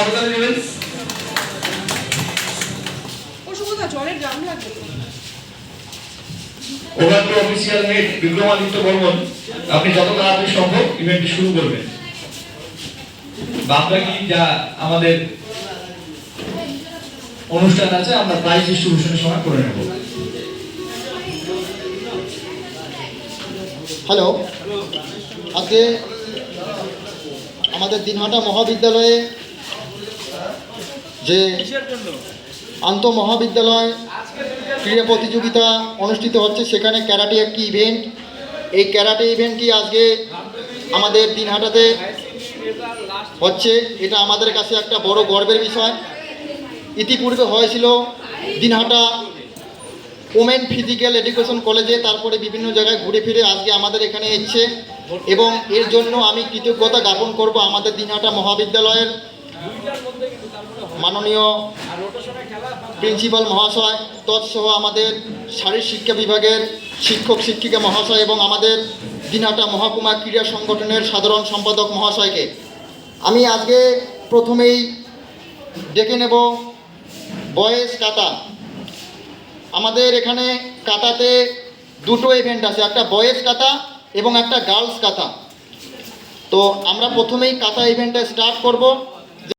করতালি দেবেন ও সুগন্ধা জলের ড্রাম লাগবে over to official head Vikramaditya Barman. আপনি যত তাড়াতাড়ি সম্ভব ইভেন্টটি শুরু করবেন। বাদ বাকি যা আমাদের অনুষ্ঠান আছে আমরা প্রাইজ ডিস্ট্রিবিউশনের সময় করে নেব। হ্যালো আজকে আমাদের দিনহাটা মহাবিদ্যালয়ে যে আন্ত মহাবিদ্যালয় ক্রীড়া প্রতিযোগিতা অনুষ্ঠিত হচ্ছে, সেখানে ক্যারাটে একটি ইভেন্ট এই ক্যারাটে ইভেন্টটি আজকে আমাদের দিনহাটাতে হচ্ছে। এটা আমাদের কাছে একটা বড় গর্বের বিষয়। ইতিপূর্বে হয়েছিল দিনহাটা ওমেন ফিজিক্যাল এডুকেশন কলেজে, তারপরে বিভিন্ন জায়গায় ঘুরে ফিরে আজকে আমাদের এখানে এসছে। এবং এর জন্য আমি কৃতজ্ঞতা জ্ঞাপন করব আমাদের দিনহাটা মহাবিদ্যালয়ের মাননীয় প্রিন্সিপাল মহাশয়, তৎসহ আমাদের শারীর শিক্ষা বিভাগের শিক্ষক, শিক্ষিকা মহাশয় এবং আমাদের দিনহাটা মহকুমা ক্রীড়া সংগঠনের সাধারণ সম্পাদক মহাশয়কে। আমি আজকে প্রথমেই ডেকে নেব বয়েস কাতা। আমাদের এখানে কাতাতে দুটো ইভেন্ট আছে, একটা বয়েজ কাতা এবং একটা গার্লস কাতা। তো আমরা প্রথমেই কাতা ইভেন্টটা স্টার্ট করব।